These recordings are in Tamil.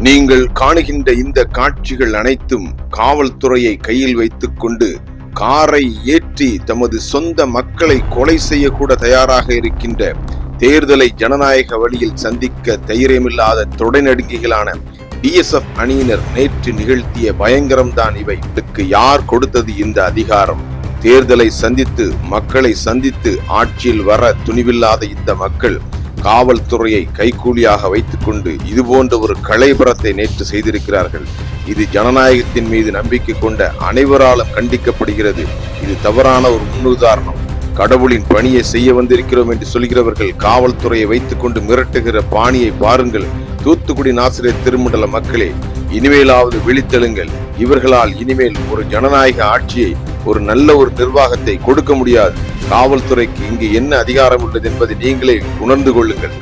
நீங்கள் காணுகின்ற இந்த காட்சிகள் அனைத்தும் காவல்துறையை கையில் வைத்துக்கொண்டு காரை ஏற்றி தமது சொந்த மக்களை கொலை செய்யக்கூட தயாராக இருக்கின்ற தேர்தலை ஜனநாயக வழியில் சந்திக்க தைரியமில்லாத தொடைநடுங்கிகளான பிஎஸ்எஃப் அணியினர் நேற்று நிகழ்த்திய பயங்கரம்தான் இவை. இதற்கு யார் கொடுத்தது இந்த அதிகாரம்? தேர்தலை சந்தித்து மக்களை சந்தித்து ஆட்சியில் வர துணிவில்லாத இந்த மக்கள் காவல்துறையை கைக்கூலியாக வைத்துக்கொண்டு இது போன்ற ஒரு களைபரத்தை நேற்று செய்திருக்கிறார்கள். இது ஜனநாயகத்தின் மீது நம்பிக்கை கொண்ட அனைவராலும் கண்டிக்கப்படுகிறது. இது தவறான ஒரு முன்னுதாரணம். கடவுளின் பணியை செய்ய வந்திருக்கிறோம் என்று சொல்கிறவர்கள் காவல்துறையை வைத்துக்கொண்டு மிரட்டுகிற பாணியை பாருங்கள். தூத்துக்குடி நாசிரியர் திருமண்டல மக்களே இனிமேலாவது விழித்தெழுங்கள். இவர்களால் இனிமேல் ஒரு ஜனநாயக ஆட்சியை ஒரு நல்ல ஒரு நிர்வாகத்தை கொடுக்க முடியாது. காவல்துறைக்கு இங்கு என்ன அதிகாரம் உள்ளது என்பதை நீங்களே உணர்ந்து கொள்ளுங்கள்.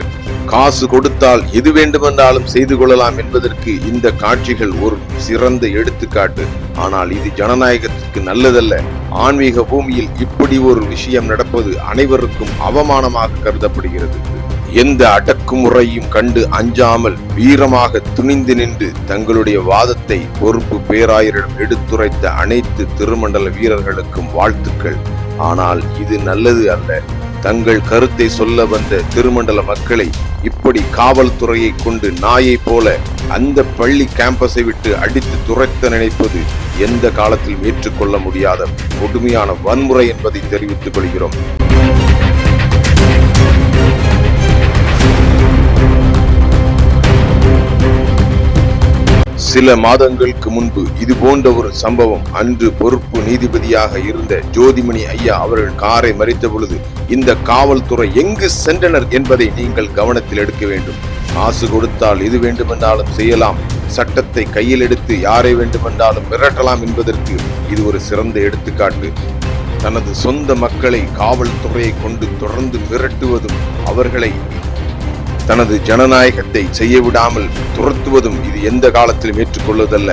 காசு கொடுத்தால் எது வேண்டுமென்றாலும் செய்து கொள்ளலாம் என்பதற்கு இந்த காட்சிகள் ஒரு சிறந்த எடுத்துக்காட்டு. ஆனால் இது ஜனநாயகத்திற்கு நல்லதல்ல. ஆன்மீக பூமியில் இப்படி ஒரு விஷயம் நடப்பது அனைவருக்கும் அவமானமாக கருதப்படுகிறது. எந்த அடக்குமுறையும் கண்டு அஞ்சாமல் வீரமாக துணிந்து நின்று தங்களுடைய வாதத்தை பொறுப்பு பேராயரிடம் எடுத்துரைத்த அனைத்து திருமண்டல வீரர்களுக்கும் வாழ்த்துக்கள். ஆனால் இது நல்லது அல்ல. தங்கள் கருத்தை சொல்ல வந்த திருமண்டல மக்களை இப்படி காவல்துறையை கொண்டு நாயை போல அந்த பள்ளி கேம்பஸை விட்டு அடித்து துரைத்த நினைப்பது எந்த காலத்தில் ஏற்றுக்கொள்ள முடியாத கொடுமையான வன்முறை என்பதை தெரிவித்துக் கொள்கிறோம். சில மாதங்களுக்கு முன்பு இது போன்ற ஒரு சம்பவம் அன்று பொறுப்பு நீதிபதியாக இருந்த ஜோதிமணி ஐயா அவர்கள் காரை மறித்த பொழுது இந்த காவல்துறை எங்கு சென்றனர் என்பதை நீங்கள் கவனத்தில் எடுக்க வேண்டும். காசு கொடுத்தால் எது வேண்டுமென்றாலும் செய்யலாம். சட்டத்தை கையில் எடுத்து யாரை வேண்டுமென்றாலும் மிரட்டலாம் என்பதற்கு இது ஒரு சிறந்த எடுத்துக்காட்டு. தனது சொந்த மக்களை காவல்துறையை கொண்டு தொடர்ந்து மிரட்டுவதும் அவர்களை தனது ஜனநாயகத்தை செய்ய விடாமல் துரத்துவதும் இது எந்த காலத்திலும் ஏற்றுக்கொள்வதல்ல.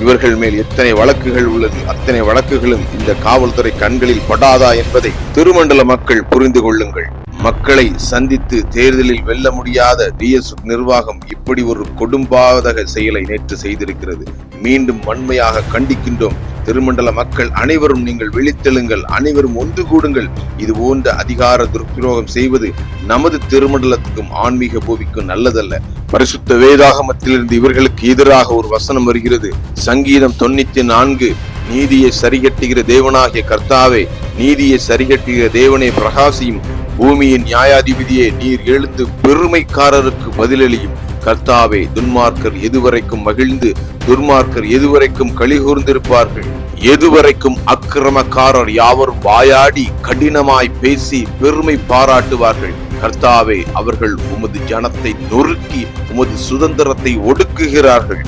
இவர்கள் மேல் எத்தனை வழக்குகள் உள்ளது அத்தனை வழக்குகளும் இந்த காவல்துறை கண்களில் படாதா என்பதை திருமண்டல மக்கள் புரிந்து கொள்ளுங்கள். மக்களை சந்தித்து தேர்தலில் வெல்ல முடியாத பிஎஸ் நிர்வாகம் இப்படி ஒரு கொடும்பாதக செயலை நேற்று செய்திருக்கிறது. மீண்டும் வன்மையாக கண்டிக்கின்றோம். திருமண்டல மக்கள் அனைவரும் நீங்கள் விழித்தெழுங்கள் அனைவரும் ஒன்று கூடுங்கள். இது போன்ற அதிகார துர்பிரோகம் செய்வது நமது திருமண்டலத்துக்கும் ஆன்மீக பூமிக்கும் நல்லதல்ல. பரிசுத்த வேதாகமத்திலிருந்து இவர்களுக்கு எதிராக ஒரு வசனம் வருகிறது. சங்கீதம் தொண்ணூத்தி நான்கு நீதியை சரிகட்டுகிற தேவனாகிய கர்த்தாவே நீதியை சரிகட்டுகிற தேவனே பிரகாசியும் பூமியின் நியாயாதிபதியே நீர் எழுந்து பெருமைக்காரருக்கு பதிலளியும். கர்த்தாவே துன்மார்க்கர் எதுவரைக்கும் மகிழ்ந்து துர்மார்க்கர் எதுவரைக்கும் கலிகூர்ந்திருப்பார்கள்? எதுவரைக்கும் அக்கிரமக்காரர் யாவரும் வாயாடி கடினமாய் பேசி பெருமை பாராட்டுவார்கள்? கர்த்தாவே அவர்கள் உமது ஜனத்தை நொறுக்கி உமது சுதந்திரத்தை ஒடுக்குகிறார்கள்.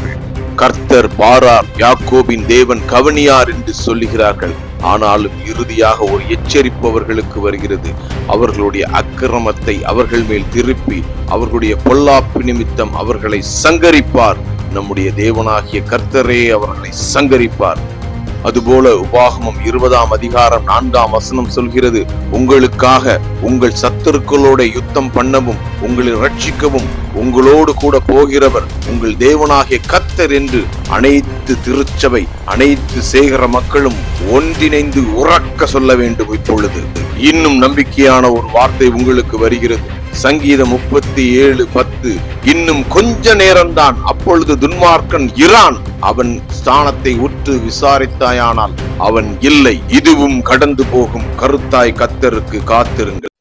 கர்த்தர் பாரார் யாக்கோபின் தேவன் கவனியார் என்று சொல்லுகிறார்கள். ஆனாலும் இறுதியாக ஒரு எச்சரிப்பு அவர்களுக்கு வருகிறது. அவர்களுடைய அக்கிரமத்தை அவர்கள் மேல் திருப்பி அவர்களுடைய பொல்லாப்பு நிமித்தம் அவர்களை சங்கரிப்பார். நம்முடைய தேவனாகிய கர்த்தரே அவர்களை சங்கரிப்பார். அதுபோல உபாகமம் இருபதாம் அதிகாரம் நான்காம் வசனம் சொல்கிறது உங்களுக்காக உங்கள் சத்துருக்களோட யுத்தம் பண்ணவும் உங்களை ரட்சிக்கவும் உங்களோடு கூட போகிறவர் உங்கள் தேவனாகிய கத்தர் என்று அனைத்து திருச்சபை அனைத்து சேகர மக்களும் ஒன்றிணைந்து உறக்க சொல்ல வேண்டும் இப்பொழுது. இன்னும் நம்பிக்கையான ஒரு வார்த்தை உங்களுக்கு வருகிறது. சங்கீதம் முப்பத்தி ஏழு பத்து. இன்னும் கொஞ்ச நேரம்தான் அப்பொழுது துன்மார்க்கன் இரான் அவன் ஸ்தானத்தை உற்று விசாரித்தாயானால் அவன் இல்லை. இதுவும் கடந்து போகும் கருத்தாய் கத்தருக்கு காத்திருங்கள்.